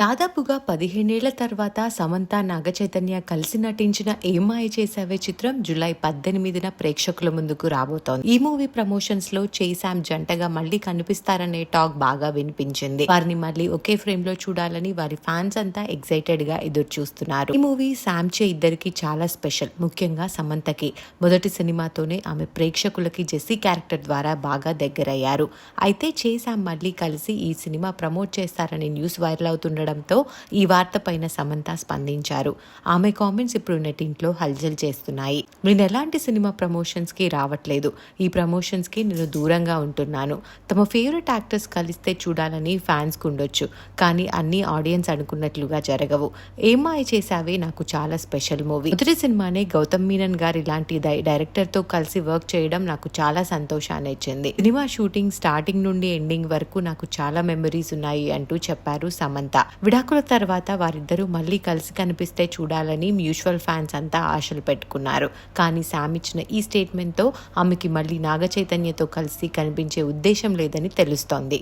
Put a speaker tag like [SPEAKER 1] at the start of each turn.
[SPEAKER 1] దాదాపుగా పదిహేనేళ్ళ తర్వాత సమంత నాగచైతన్య కలిసి నటించిన ఏమాయ చేసావే చిత్రం జూలై పద్దెనిమిదిన ప్రేక్షకుల ముందుకు రాబోతోంది. ఈ మూవీ ప్రమోషన్స్లో చేసాం జంటగా మళ్ళీ కనిపిస్తారనే టాక్ బాగా వినిపించింది. వారిని మళ్ళీ ఒకే ఫ్రేమ్లో చూడాలని వారి ఫ్యాన్స్ అంతా ఎక్సైటెడ్గా ఎదురు చూస్తున్నారు ఈ మూవీ శామ్ చే ఇద్దరికి చాలా స్పెషల్ ముఖ్యంగా సమంతకి. మొదటి సినిమాతోనే ఆమె ప్రేక్షకులకి జెస్సీ క్యారెక్టర్ ద్వారా బాగా దగ్గరయ్యారు. అయితే చేసాం మళ్ళీ కలిసి ఈ సినిమా ప్రమోట్ చేస్తారనే న్యూస్ వైరల్ అవుతుండడం చెప్పడంతో ఈ వార్త పైన సమంత స్పందించారు. ఆమె కామెంట్స్ ఇప్పుడు నెటింట్లో హల్చల్ చేస్తున్నాయి. నేను ఎలాంటి సినిమా ప్రమోషన్స్కి రావట్లేదు. ఈ ప్రమోషన్స్కి నేను దూరంగా ఉంటున్నాను. తమ ఫేవరెట్ యాక్టర్స్ కలిస్తే చూడాలని ఫ్యాన్స్ ఉండొచ్చు కానీ అన్ని ఆడియన్స్ అనుకున్నట్లుగా జరగవు. ఏమాయ చేశావే? నాకు చాలా స్పెషల్ మూవీ మొదటి సినిమానే గౌతమ్ మీనన్ గారు ఇలాంటి డై- డైరెక్టర్తో కలిసి వర్క్ చేయడం నాకు చాలా సంతోషాన్ని ఇచ్చింది. సినిమా షూటింగ్ స్టార్టింగ్ నుండి ఎండింగ్ వరకు నాకు చాలా మెమరీస్ ఉన్నాయి అంటూ చెప్పారు సమంత. విడాకుల తర్వాత వారిద్దరూ మళ్ళీ కలిసి కనిపిస్తే చూడాలని మ్యూచువల్ ఫ్యాన్స్ అంతా ఆశలు పెట్టుకున్నారు. కానీ శామ్ ఇచ్చిన ఈ స్టేట్మెంట్తో ఆమెకి మళ్ళీ నాగ చైతన్యతో కలిసి కనిపించే ఉద్దేశం లేదని తెలుస్తోంది.